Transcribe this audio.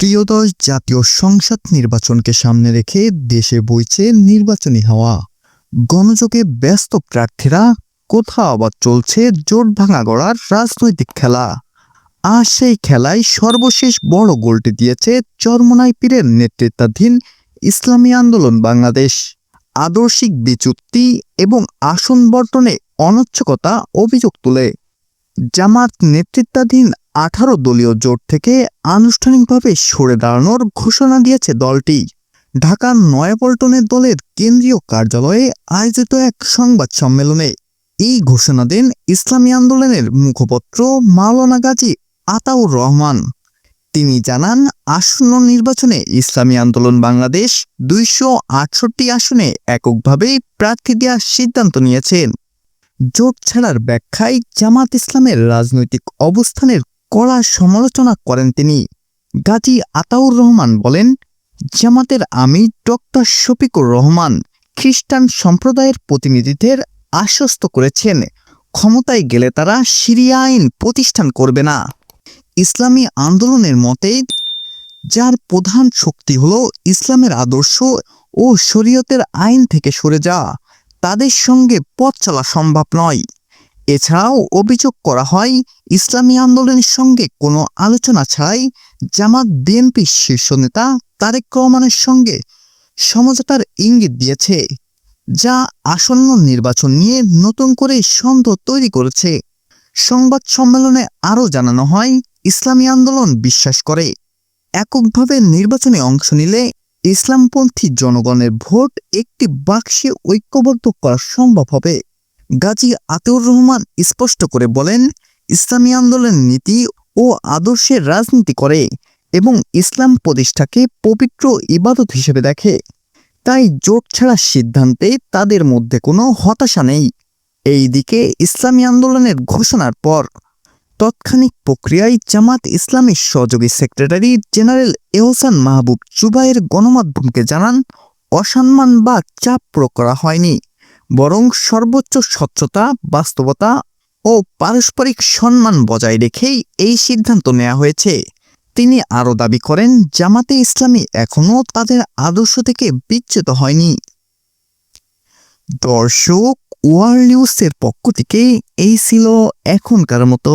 ত্রয়োদশ জাতীয় সংসদ নির্বাচনকে সামনে রেখে দেশে বইছে নির্বাচনী হাওয়া। গণযোগে ব্যস্ত প্রার্থীরা, কোথাও আবার চলছে জোট ভাঙা গড়ার রাজনৈতিক খেলা। আর সেই খেলায় সর্বশেষ বড় গোলটি দিয়েছে চরমনাই পীরের নেতৃত্বাধীন ইসলামী আন্দোলন বাংলাদেশ। আদর্শিক বিচ্যুতি এবং আসন বর্তনে অনচ্ছকতা অভিযোগ তুলে। জামাত নেতৃত্বাধীন আঠারো দলীয় জোট থেকে আনুষ্ঠানিকভাবে সরে দাঁড়ানোর ঘোষণা দিয়েছে দলটি। ঢাকার নয়াপল্টনের দলের কেন্দ্রীয় কার্যালয়ে আয়োজিত এক সংবাদ সম্মেলনে এই ঘোষণা দেন ইসলামী আন্দোলনের মুখপত্র মাওলানা গাজী আতাউর রহমান। তিনি জানান, আসন্ন নির্বাচনে ইসলামী আন্দোলন বাংলাদেশ দুইশো আটষট্টি আসনে এককভাবে প্রার্থী দেওয়ার সিদ্ধান্ত নিয়েছেন। জোট ছাড়ার ব্যাখ্যায় জামাত ইসলামের রাজনৈতিক অবস্থানের কড়া সমালোচনা করেন তিনি। গাজী আতাউর রহমান বলেন, জামাতের আমি ডক্টর শফিকুর রহমান খ্রিস্টান সম্প্রদায়ের প্রতিনিধিদের আশ্বস্ত করেছেন, ক্ষমতায় গেলে তারা সিরিয়া আইন প্রতিষ্ঠান করবে না। ইসলামী আন্দোলনের মতে, যার প্রধান শক্তি হল ইসলামের আদর্শ ও শরীয়তের আইন থেকে সরে যাওয়া। তাদের সঙ্গে পথ চলা সম্ভব নয়। এছাড়াও অভিযোগ করা হয়, ইসলামী আন্দোলনের সঙ্গে কোনো আলোচনা ছাড়াই জামাত বিএনপির শীর্ষ নেতা তারেক রহমানের সঙ্গে সমঝোতার ইঙ্গিত দিয়েছে, যা আসন্ন নির্বাচন নিয়ে নতুন করে সন্দেহ তৈরি করেছে। সংবাদ সম্মেলনে আরও জানানো হয়, ইসলামী আন্দোলন বিশ্বাস করে, এককভাবে নির্বাচনে অংশ নিলে ইসলামপন্থী জনগণের ভোট একটি বাক্সে ঐক্যবদ্ধ করা সম্ভব হবে। গাজী আতেউর রহমান স্পষ্ট করে বলেন, ইসলামী আন্দোলন নীতি ও আদর্শের রাজনীতি করে এবং ইসলাম প্রতিষ্ঠাকে পবিত্র ইবাদত হিসেবে দেখে। তাই জোট ছাড়ার সিদ্ধান্তে তাদের মধ্যে কোনো হতাশা নেই। এই দিকে ইসলামী আন্দোলনের ঘোষণার পর তৎক্ষণিক প্রক্রিয়ায় জামাত ইসলামী সহযোগী সেক্রেটারি জেনারেল এহসান মাহবুব জুবাইর গণমাধ্যমকে জানান, অসম্মান বা চাপ প্রয়োগ করা হয়নি, বরং সর্বোচ্চ স্বচ্ছতা, বাস্তবতা ও পারস্পরিক সম্মান বজায় রেখেই এই সিদ্ধান্ত নেওয়া হয়েছে। তিনি আরও দাবি করেন, জামাতে ইসলামী এখনও তাদের আদর্শ থেকে বিচ্যুত হয়নি। দর্শক, ওয়ার্ল্ড নিউজের পক্ষ থেকে এই ছিল এখনকার মতো।